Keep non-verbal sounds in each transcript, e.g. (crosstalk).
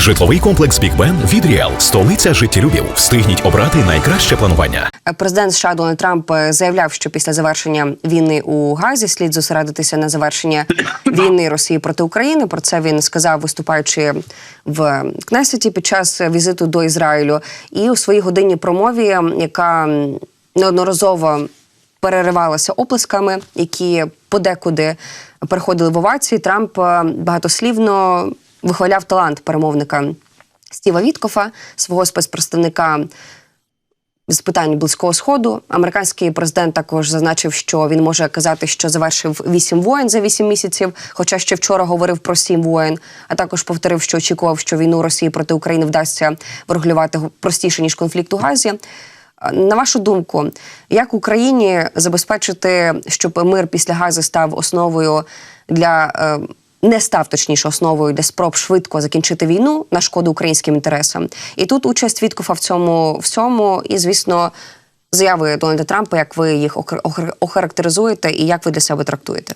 Житловий комплекс Бік Бен від Ріал, столиця життєлюбів. Встигніть обрати найкраще планування. Президент США Дональд Трамп е, заявляв, що після завершення війни у Газі слід зосередитися на завершенні війни Росії проти України. Про це він сказав, виступаючи в Кнесеті під час візиту до Ізраїлю. І у своїй годинній промові, яка неодноразово переривалася оплесками, які подекуди переходили в овації, Трамп е, багатослівно вихваляв талант перемовника Стіва Віткофа, свого спецпредставника з питань близького сходу. Американський президент також зазначив, що він може казати, що завершив вісім воєн за вісім місяців, хоча ще вчора говорив про сім воєн. А також повторив, що очікував, що війну Росії проти України вдасться врегулювати простіше ніж конфлікт у Газі. На вашу думку, як Україні забезпечити, щоб мир після Гази став основою для е, не став точніше основою для спроб швидко закінчити війну на шкоду українським інтересам. І тут участь Віткофа в цьому всьому, і звісно, заяви Дональда Трампа, як ви їх охар- охар- охарактеризуєте і як ви для себе трактуєте?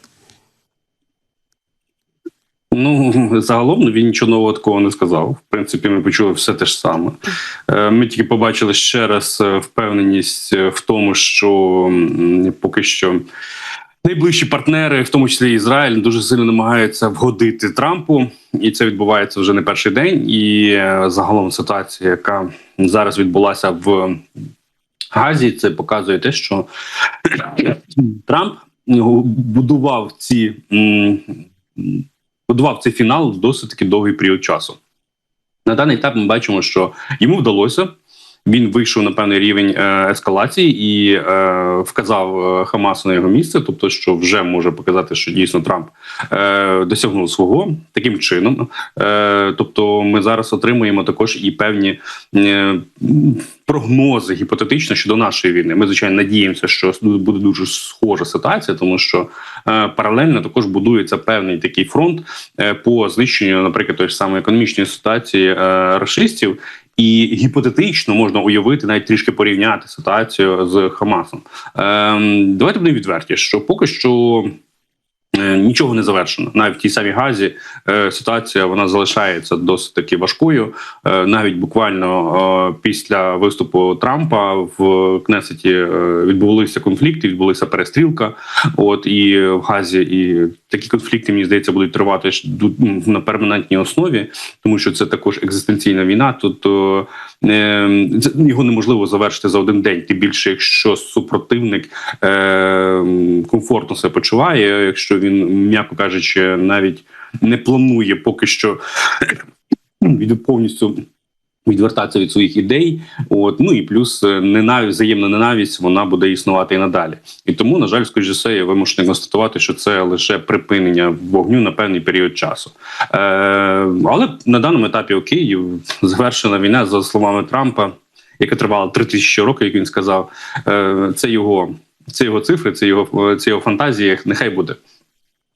Ну загалом ну, він нічого нового такого не сказав. В принципі, ми почули все те ж саме. Е, Ми тільки побачили ще раз е, впевненість е, в тому, що поки що. Найближчі партнери, в тому числі Ізраїль, дуже сильно намагаються вгодити Трампу, і це відбувається вже не перший день. І е, загалом ситуація, яка зараз відбулася в Газі, це показує те, що (clears throat) Трамп будував ці будував цей фінал досить таки довгий період часу. На даний етап ми бачимо, що йому вдалося. Він вийшов на певний рівень е, ескалації і е, вказав е, Хамасу на його місце, тобто, що вже може показати, що дійсно Трамп е, досягнув свого таким чином. Е, тобто, ми зараз отримуємо також і певні е, прогнози гіпотетично щодо нашої війни. Ми звичайно надіємося, що буде дуже схожа ситуація, тому що е, паралельно також будується певний такий фронт е, по знищенню, наприклад, той ж самої економічної ситуації е, расистів. І гіпотетично можна уявити навіть трішки порівняти ситуацію з Хамасом. Ем, давайте будемо відверті, що поки що нічого не завершено. Навіть в тій самій газі е, ситуація вона залишається досить таки важкою. Е, навіть буквально е, після виступу Трампа в Кнесеті е, відбулися конфлікти, відбулася перестрілка. От і в Газі, і такі конфлікти мені здається будуть тривати на перманентній основі, тому що це також екзистенційна війна. Тут е, е, це- його неможливо завершити за один день. Тим більше, якщо супротивник е, комфортно себе почуває, якщо він, м'яко кажучи, навіть не планує поки що повністю. Відвертатися від своїх ідей, от ну і плюс е, ненависть, взаємна ненависть вона буде існувати і надалі. І тому, на жаль, скоріш за все, я вимушений констатувати, що це лише припинення вогню на певний період часу. Е, але на даному етапі окей, завершена війна за словами Трампа, яка тривала три тисячі років, як він сказав. Е, це його це його цифри, це його це його фантазії. Нехай буде.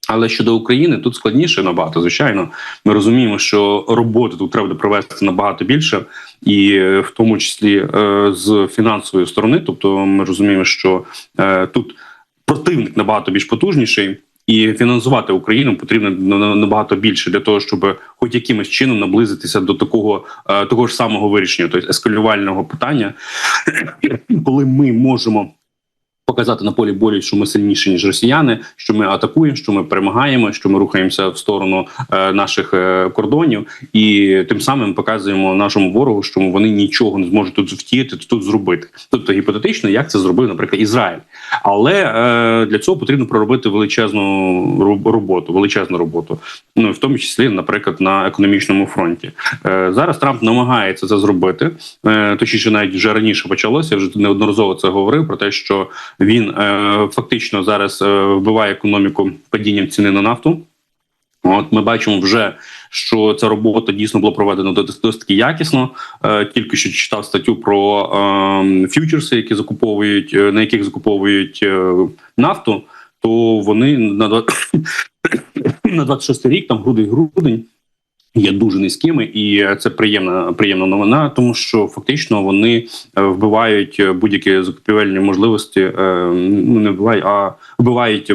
Але щодо України тут складніше набагато. Звичайно, ми розуміємо, що роботи тут треба провести набагато більше, і е, в тому числі е, з фінансової сторони. Тобто, ми розуміємо, що е, тут противник набагато більш потужніший. І фінансувати Україну потрібно на- на- набагато більше для того, щоб хоч якимось чином наблизитися до такого того ж самого вирішення, тобто ескалювального питання, (clears throat) коли ми можемо показати на полі болі, що ми сильніші ніж росіяни, що ми атакуємо, що ми перемагаємо, що ми рухаємося в сторону е, наших е, кордонів, і тим самим показуємо нашому ворогу, що вони нічого не зможуть тут втіяти, тут зробити. Тобто гіпотетично, як це зробив, наприклад, Ізраїль. Але е, для цього потрібно проробити величезну роб- роботу, величезну роботу. Ну в тому числі, наприклад, на економічному фронті. Зараз Трамп намагається це зробити. Точніше, навіть вже раніше почалося. Я вже неодноразово це говорив про те, що він е, фактично зараз е, вбиває економіку падінням ціни на нафту. От ми бачимо вже, що ця робота дійсно була проведена досить таки якісно. Е, тільки що читав статтю про е, фьючерси, які закуповують, на яких закуповують нафту, то вони на 26 (coughs) рік, там грудень-грудень, є дуже низькими, і це приємна приємна новина, тому що фактично вони е, вбивають е, будь-які закупівельні можливості, е, ну не вбивають, а вбивають.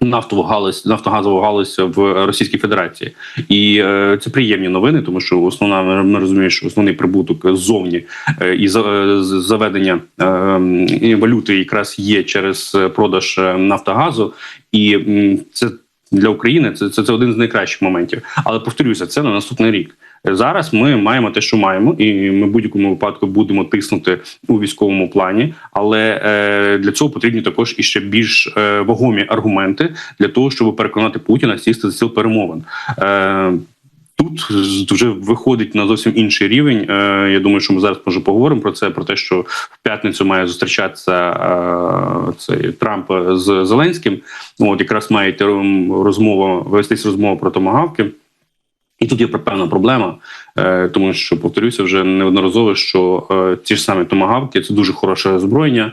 Нафтову галузь, нафтогазову галузь в Російській Федерації, і е, це приємні новини, тому що основна ми- розуміємо, що основний прибуток ззовні е, і заведення е, валюти якраз є через продаж Нафтогазу, і це для України це, це, це один з найкращих моментів. Але повторюся, це на наступний рік. Зараз ми маємо те, що маємо, і ми в будь-якому випадку будемо тиснути у військовому плані. Але е, для цього потрібні також і ще більш е, вагомі аргументи для того, щоб переконати Путіна сісти за стіл перемовин. Е, Тут вже виходить на зовсім інший рівень. Е, Я думаю, що ми зараз може поговоримо про це. Про те, що в п'ятницю має зустрічатися е, цей Трамп з Зеленським. От якраз має йти розмова вестись розмова про томагавки. І тут є певна проблема, е, тому що повторюся вже неодноразово, що ті ж самі томагавки це дуже хороше озброєння.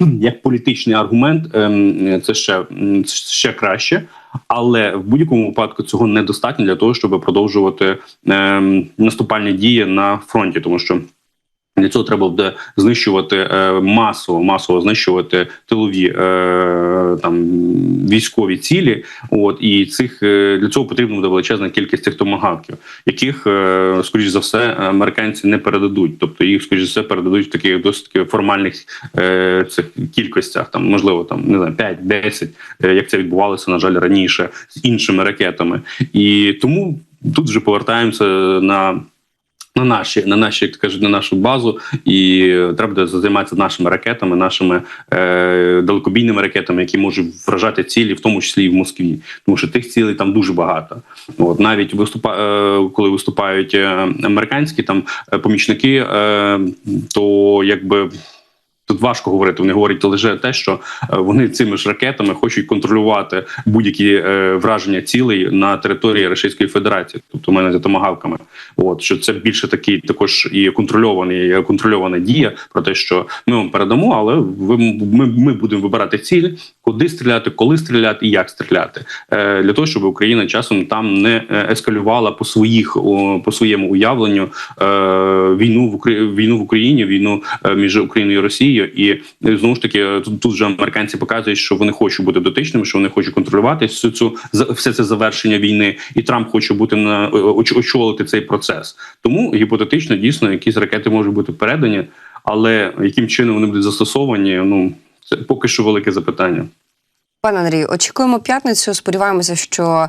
(clears throat) Як політичний аргумент, ем, це ще, це ще краще, але в будь-якому випадку цього недостатньо для того, щоб продовжувати ем, наступальні дії на фронті, тому що. Для цього треба буде знищувати е, масово, масово знищувати тилові е, там військові цілі. От і цих е, для цього потрібна буде величезна кількість цих томагавків, яких скоріш за все американці не передадуть. Тобто їх скоріш за все передадуть в таких досить формальних цих кількостях, там можливо там не знаю 5-10, е, як це відбувалося на жаль раніше з іншими ракетами. І тому тут вже повертаємося на на наші, на наші, як кажуть, на нашу базу, і треба буде займатися нашими ракетами, нашими е, далекобійними ракетами, які можуть вражати цілі, в тому числі і в Москві, тому що тих цілей там дуже багато. От навіть виступа, е, коли виступають е, американські там е, помічники, е, то якби. Тут важко говорити. Вони говорять лише те, що е, вони цими ж ракетами хочуть контролювати будь-які е, враження цілей на території Російської Федерації, тобто мене за томагавками. От що це більше такий також і контрольований контрольована дія про те, що ми вам передамо, але ви ми, ми будемо вибирати ціль, куди стріляти, коли стріляти і як стріляти, е, для того, щоб Україна часом там не ескалювала по своїх по своєму уявленню війну в Украї... війну в Україні, війну між Україною і Росією, і е, знову ж таки е, тут, тут же американці показують, що вони хочуть бути дотичними, що вони хочуть контролювати всю цю все це завершення війни, і Трамп хоче бути на оч- очолити цей процес. Тому гіпотетично дійсно якісь ракети можуть бути передані, але яким чином вони будуть застосовані, ну це поки що велике запитання. Пане Андрію, очікуємо п'ятницю. Сподіваємося, що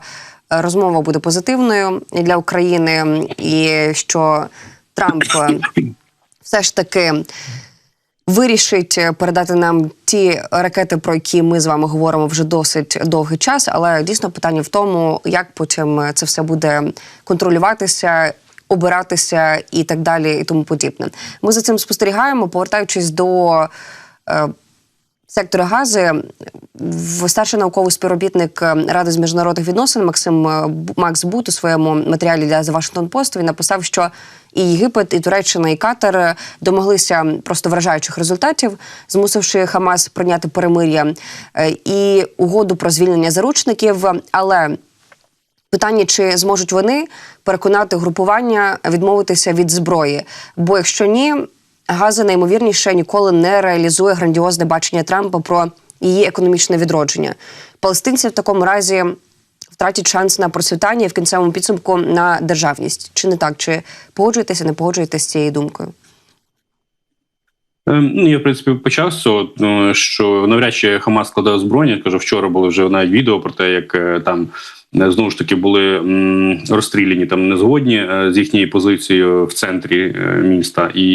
е, розмова буде позитивною для України, і що Трамп е, все ж таки вирішить е, передати нам ті ракети, про які ми з вами говоримо вже досить довгий час. Але дійсно питання в тому, як потім це все буде контролюватися. Обиратися і так далі, і тому подібне. Ми за цим спостерігаємо, повертаючись до е, сектора гази, старший науковий співробітник е, Ради з міжнародних відносин Максим е, Макс Бут у своєму матеріалі для The Washington Post він написав, що і Єгипет, і Туреччина, і Катар е, домоглися просто вражаючих результатів, змусивши Хамас прийняти перемир'я е, і угоду про звільнення заручників. Але Питання, чи зможуть вони переконати групування відмовитися від зброї? Бо якщо ні, Газа найімовірніше ніколи не реалізує грандіозне бачення Трампа про її економічне відродження. Палестинці в такому разі втратять шанс на процвітання і в кінцевому підсумку на державність. Чи не так? Чи погоджуєтеся, не погоджуєтеся з цією думкою? Ем, Ну, я в принципі почав з цього, ну, що навряд чи Хамас складає озброєння. Кажу, вчора було вже навіть відео про те, як е, там е, знову ж таки були розстріляні там незгодні е, з їхньою позицією в центрі міста. І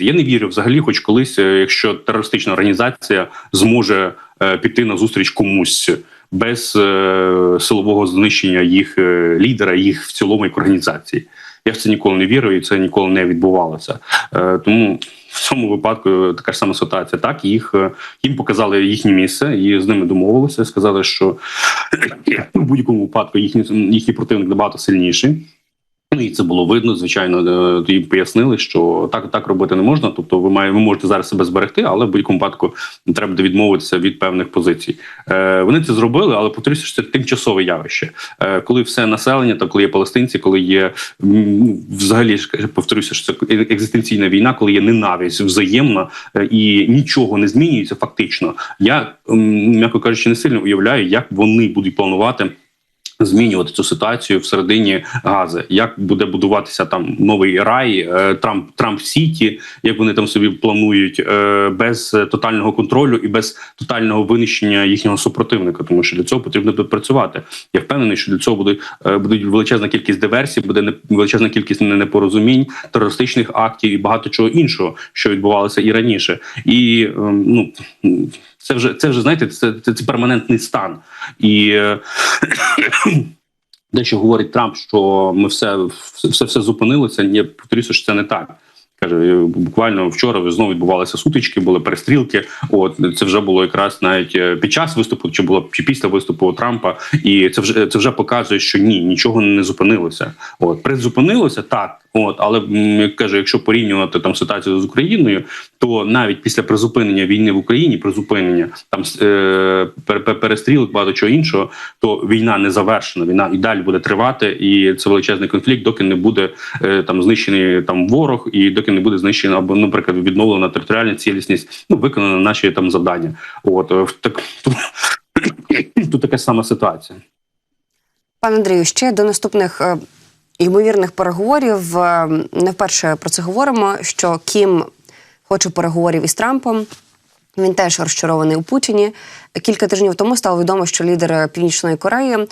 я не вірю взагалі, хоч колись, якщо терористична організація зможе піти на зустріч комусь. Без е, силового знищення їх е, лідера, їх в цілому як організації. Я в це ніколи не вірив, і це ніколи не відбувалося. Е, тому в цьому випадку така ж сама ситуація. Так їх їм показали їхнє місце, і з ними домовилися. Сказали, що (clears throat) в будь-якому випадку їхній їхній противник набагато сильніший. І це було видно. Звичайно, е, їм пояснили, що так так робити не можна. Тобто, ви має, ви можете зараз себе зберегти, але в будь-якому випадку треба буде відмовитися від певних позицій. Е, Вони це зробили, але повторюся, що це тимчасове явище. Е, Коли все населення, там коли є палестинці, коли є взагалі повторюся, що це екзистенційна війна, коли є ненависть взаємна е, і нічого не змінюється, фактично. Я м'яко кажучи, не сильно уявляю, як вони будуть планувати змінювати цю ситуацію всередині Гази. Як буде будуватися там новий рай, е, Трамп Трамп Сіті, як вони там собі планують, е, без тотального контролю і без тотального винищення їхнього супротивника, тому що для цього потрібно тут працювати. Я впевнений, що для цього буде е, буде величезна кількість диверсій, буде величезна кількість не- непорозумінь, терористичних актів і багато чого іншого, що відбувалося і раніше. І ем, ну це вже це вже знаєте, це, це, це перманентний стан і. е, (coughs) Дещо говорить Трамп, що ми все все, все зупинилося. Ні, повторюся, що це не так. Каже, е, буквально вчора знову відбувалися сутички, були перестрілки. От це вже було якраз навіть е, під час виступу, чи було чи після виступу Трампа, і це вже це вже показує, що ні, нічого не зупинилося. От призупинилося так. От, але як каже, якщо порівнювати там ситуацію з Україною, то навіть після призупинення війни в Україні, призупинення там е, пер- пер- перестрілок, багато чого іншого, то війна не завершена. Війна і далі буде тривати, і це величезний конфлікт, доки не буде е, там знищений там ворог, і доки не буде знищено або, наприклад, відновлена територіальна цілісність, ну виконано наші там завдання. От е, так (coughs) тут така сама ситуація. Пане Андрію, ще до наступних е, ймовірних переговорів е, не вперше про це говоримо. Що Кім хоче переговорів із Трампом. Він теж розчарований у Путіні. Кілька тижнів тому стало відомо, що лідер Північної Кореї е,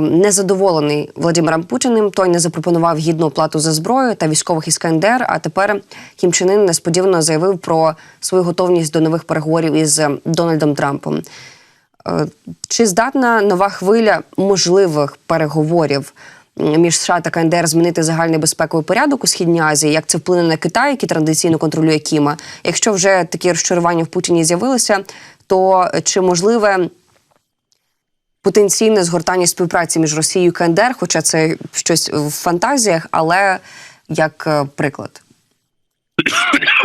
незадоволений Владимиром Путіним. Той не запропонував гідну оплату за зброю та військових іскандер. А тепер Кім Чен Ын несподівано заявив про свою готовність до нових переговорів із Дональдом Трампом. Е, Чи здатна нова хвиля можливих переговорів між США та КНДР змінити загальний безпековий порядок у східній Азії? Як це вплине на Китай, який традиційно контролює Кіма? Якщо вже такі розчарування в Путіні з'явилися, то чи можливе потенційне згортання співпраці між Росією і КНДР? Хоча це щось в фантазіях, але як е, приклад?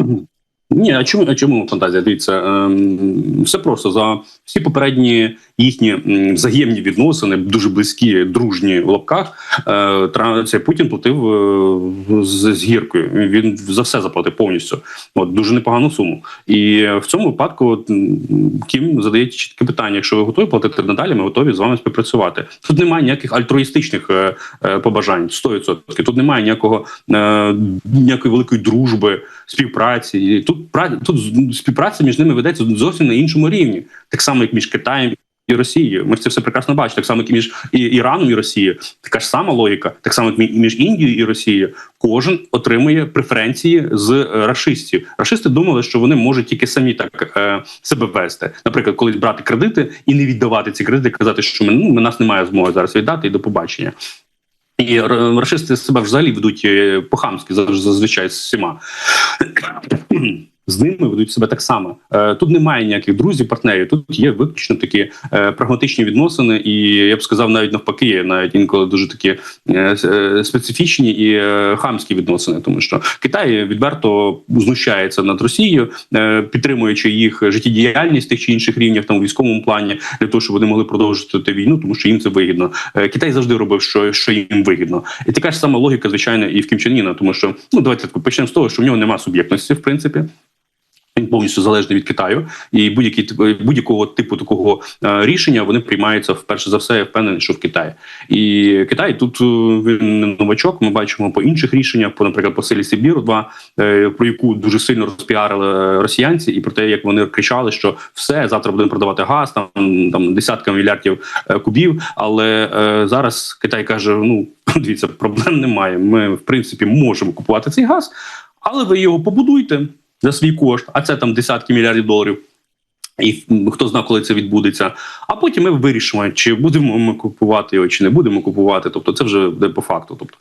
(coughs) Ні, а чому а чому фантазія? Дивіться, ем, все просто за всі попередні їхні взаємні відносини, дуже близькі, дружні в лапках. Е, цей Путін платив е, з, з гіркою. Він за все заплатив повністю. От дуже непогану суму. І в цьому випадку от, Кім задає чітке питання: якщо ви готові платити надалі, ми готові з вами співпрацювати. Тут немає ніяких альтруїстичних е, е, побажань 100%. Тут немає ніякого е, ніякої великої дружби, співпраці. І Тут тут співпраця між ними ведеться зовсім на іншому рівні, так само як між Китаєм. І Росією, ми ж це все прекрасно бачимо. Так само, як між Іраном і Росією, така ж сама логіка, так само як між Індією і Росією. Кожен отримує преференції з е, рашистів. Рашисти думали, що вони можуть тільки самі так е, себе вести. Наприклад, колись брати кредити і не віддавати ці кредити, казати, що ми ну нас немає змоги зараз віддати і до побачення. І рашисти себе взагалі ведуть е, по-хамськи зазвичай з всіма. З ними ведуть себе так само. Е, Тут немає ніяких друзів, партнерів. Тут є виключно такі е, прагматичні відносини, і я б сказав, навіть навпаки, навіть інколи дуже такі е, специфічні і хамські відносини, тому що Китай відверто знущається над Росією, підтримуючи їх життєдіяльність тих чи інших рівнях, там у військовому плані, для того, щоб вони могли продовжувати війну, тому що їм це вигідно. Китай завжди робив, що, що їм вигідно, і така ж сама логіка, звичайно, і в Кім Чен Іна, тому що ну давайте почнемо з того, що в нього немає суб'єктності, в принципі. Він повністю залежний від Китаю, і будь-які тип- будь-якого типу такого е, рішення вони приймаються вперше за все. Я впевнений, що в Китаї. І Китай тут е, він не новачок. Ми бачимо по інших рішеннях, по наприклад, по силі Сибіру, 2 е, про яку дуже сильно розпіарили росіянці, і про те, як вони кричали, що все завтра будемо продавати газ, там там десятками мільярдів е, кубів. Але е, зараз Китай каже: ну (laughs) дивіться, проблем немає. Ми в принципі можемо купувати цей газ, але ви його побудуйте за свій кошт, а це там десятки мільярдів доларів. І хто знає, коли це відбудеться. А потім ми вирішимо, чи будемо ми купувати його, чи не будемо купувати. Тобто, це вже буде по факту. Тобто,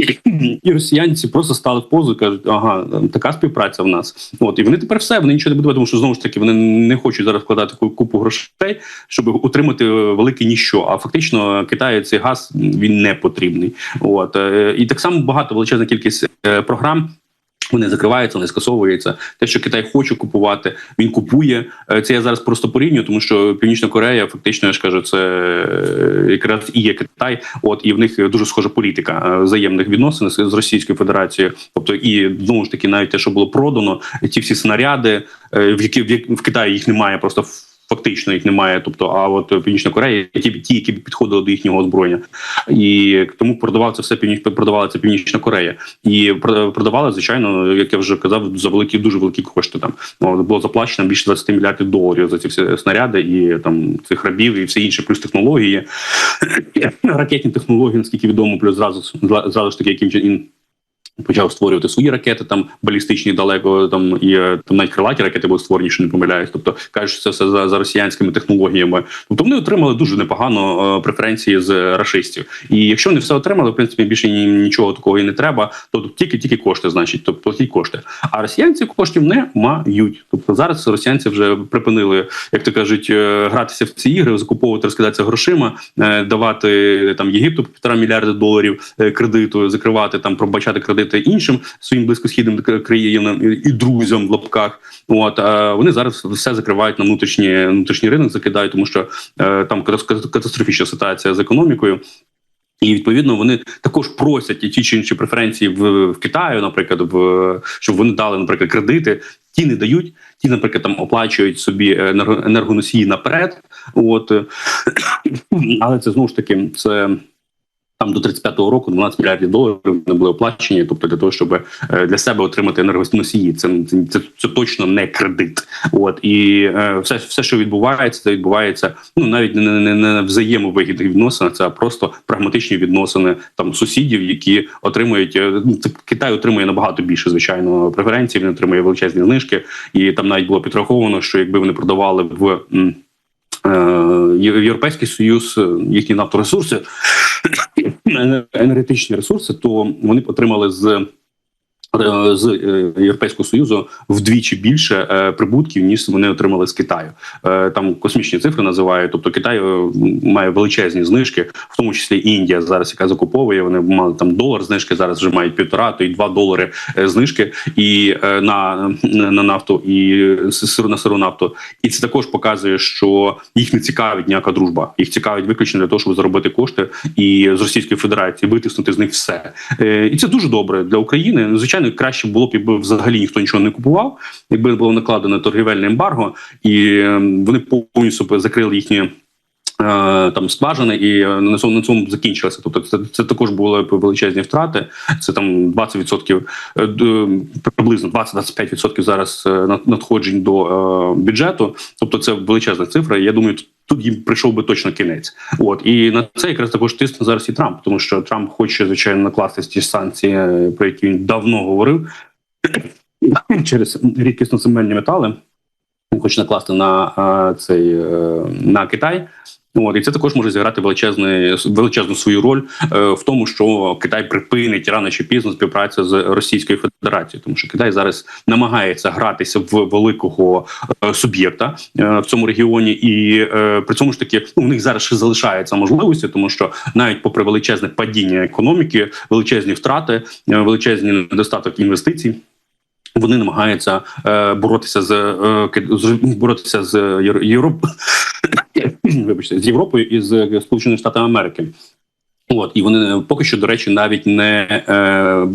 (clears throat) І росіянці просто стали в позу і кажуть, ага, така співпраця в нас. От і вони тепер все, вони нічого не будуть, тому що знову ж таки вони не хочуть зараз вкладати купу грошей, щоб утримати велике ніщо. А фактично Китаю цей газ він не потрібний. От е, і так само багато величезна кількість е, програм. Вони закриваються, вони скасовуються. Те, що Китай хоче купувати, він купує. Е, Це я зараз просто порівнюю, тому що Північна Корея, фактично, я ж кажу, це е, якраз і є Китай. От і в них дуже схожа політика е, взаємних відносин з Російською Федерацією. Тобто, і знову ж таки, навіть те, що було продано, ті всі снаряди, в які в Китаї їх немає просто. Фактично їх немає, тобто, а от Північна Корея, ті, ті, які підходили до їхнього озброєння, і тому продавав це все північ, продавала це Північна Корея, і про- продавали, звичайно, як я вже казав, за великі дуже великі кошти. Там. Було заплачено більше 20 мільярдів доларів за ці всі снаряди і там цих рабів і все інше, плюс технології, (coughs) ракетні технології, наскільки відомо, плюс зразу зразу ж таки, яким Ін почав створювати свої ракети, там балістичні далеко, там і е, там навіть крилаті ракети були створені, що не помиляюсь. Тобто кажуть, що це все за, за росіянськими технологіями. Тобто вони отримали дуже непогано е, преференції з рашистів. І якщо вони все отримали, в принципі, більше ні, нічого такого і не треба, то тільки тільки кошти, значить, тобто платіть кошти. А росіянці коштів не мають. Тобто зараз росіянці вже припинили, як то кажуть, е, гратися в ці ігри, закуповувати, розкидатися грошима, е, давати там Єгипту півтора мільярда доларів е, кредиту, закривати там, пробачати кредити іншим своїм близькосхідним країнам і- друзям в лапках. От а вони зараз все закривають на внутрішній внутрішній ринок, закидають, тому що е, там катастрофічна ситуація з економікою. І відповідно вони також просять ті чи інші преференції в, в Китаю, наприклад, в щоб вони дали, наприклад, кредити. Ті не дають, ті, наприклад, там оплачують собі енерго- енергоносії наперед. От е, але це знову ж таки це. Там до 35-го року 12 мільярдів доларів не були оплачені, тобто для того, щоб е, для себе отримати енергоносії. Це, це, це, точно не кредит. От і е, все, все, що відбувається, це відбувається ну навіть не, не, не взаємовигідних відносинах, це просто прагматичні відносини там сусідів, які отримують е, ну, це Китай отримує набагато більше звичайно преференцій. Він отримує величезні знижки, і там навіть було підраховано, що якби вони продавали в е, Європейський Союз їхні нафторесурси, енергетичні ресурси, то вони отримали з. Е, З е, Європейського союзу вдвічі більше е, прибутків ніж вони отримали з Китаю. Там космічні цифри називають. Тобто Китай має величезні знижки, в тому числі Індія зараз, яка закуповує. Вони мали там долар знижки. Зараз вже мають півтора, то й два долари знижки і на, на нафту і на сиру нафту. І це також показує, що їх не цікавить ніяка дружба. Їх цікавить виключно для того, щоб заробити кошти і з Російської Федерації витиснути з них все. І це дуже добре для України. Ну, Звичайно, краще було б, якби взагалі ніхто нічого не купував, якби було накладено торгівельне ембарго, і е, вони повністю закрили їхні. е, Там скважини і е, на цьому на цьому закінчилося. Тобто, це, це також були величезні втрати. Це там 20%, е, приблизно 20-25% зараз надходжень до бюджету. Тобто, це величезна цифра. Я думаю, тут- їм прийшов би точно кінець. От і на це якраз також тисне зараз і Трамп, тому що Трамп хоче звичайно накласти ті санкції, про які він давно говорив (coughs) через рідкісно земельні метали. Він хоче накласти на цей е, на Китай. От, і це також може зіграти величезний величезну свою роль е, в тому, що Китай припинить рано чи пізно співпрацю з Російською Федерацією, тому що Китай зараз намагається гратися в великого е, суб'єкта е, в цьому регіоні, і е, при цьому ж таки ну, у них зараз ще залишаються можливості, тому що навіть попри величезне падіння економіки, величезні втрати, е, величезний недостаток інвестицій. Вони намагаються е, боротися з, е, боротися з Європ... Вибачте, з Європою і з Сполученими Штатами Америки. От і вони поки що, до речі, навіть не е,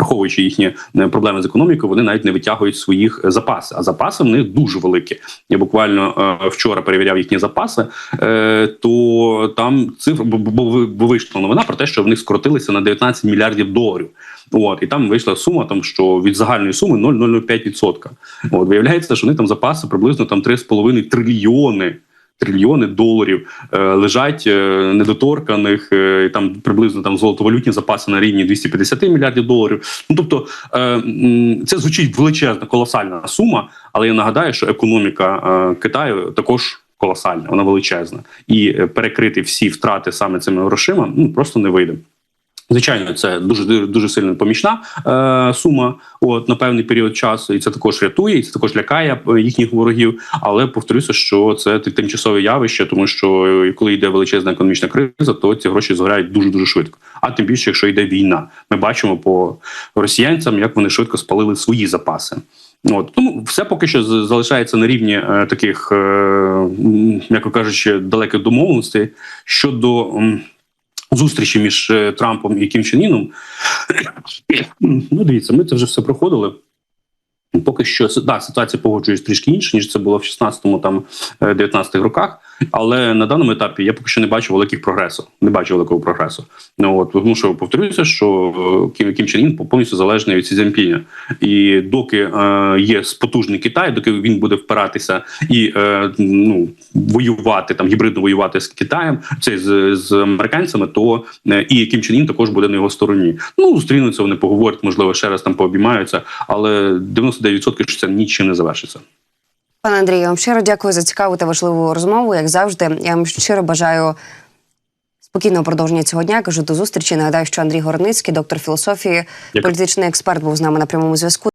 враховуючи їхні е, проблеми з економікою, вони навіть не витягують своїх запаси. А запаси в них дуже великі. Я буквально е, вчора перевіряв їхні запаси, е, то там цифра бо, бо вийшла новина про те, що в них скоротилися на 19 мільярдів доларів. От і там вийшла сума, там що від загальної суми 0,005%. От виявляється, що вони там запаси приблизно там 3,5 трильйони. Трильйони доларів е, лежать е, недоторканих, е, і там приблизно там золотовалютні запаси на рівні 250 мільярдів доларів. Ну тобто це звучить величезна колосальна сума, але я нагадаю, що економіка Китаю також колосальна, вона величезна, і перекрити всі втрати саме цими грошима ну просто не вийде. Звичайно, це дуже дуже сильно помічна е, сума от на певний період часу, і це також рятує, і це також лякає е, їхніх ворогів. Але повторюся, що це тимчасове явище, тому що е, коли йде величезна економічна криза, то ці гроші згорають дуже дуже швидко. А тим більше, якщо йде війна, ми бачимо по росіянцям, як вони швидко спалили свої запаси. От тому все поки що залишається на рівні е, таких, е, м'яко кажучи, далеких домовленостей щодо. м, зустрічі між е, Трампом і Кім Чен Іном. (clears throat) Ну, дивіться, ми це вже все проходили. Поки що да, ситуація погоджується трішки інша, ніж це було в 16-му, там е, 19-х роках. Але на даному етапі я поки що не бачу великих прогресу. Не бачу великого прогресу. Ну от тому, що повторюся, що е, Кім, Кім Чен Ін повністю залежний від Сі Цзіньпіня. І доки е, є потужний Китай, доки він буде впиратися і е, ну воювати там гібридно воювати з Китаєм, це з, з американцями, то е, і Кім Чен Ін також буде на його стороні. Ну зустрінуться, вони поговорять, можливо, ще раз там пообіймаються, але 99% що це нічим не завершиться. Пане Андрію, я вам щиро дякую за цікаву та важливу розмову. Як завжди, я вам щиро бажаю спокійного продовження цього дня. Кажу до зустрічі. Нагадаю, що Андрій Горницький, доктор філософії, Дякую. політичний експерт, був з нами на прямому зв'язку.